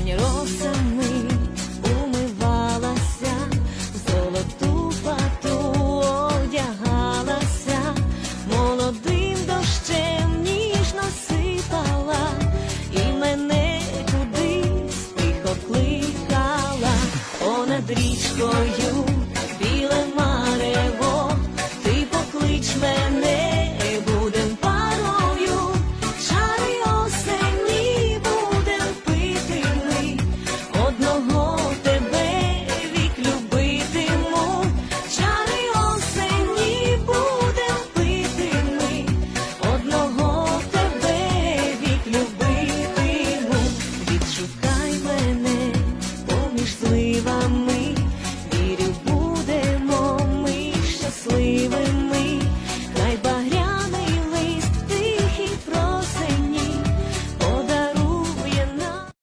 день росами умивалася, золоту пату одягалася, молодим дощем ніжно сипала, і мене кудись тихо кликала, понад річкою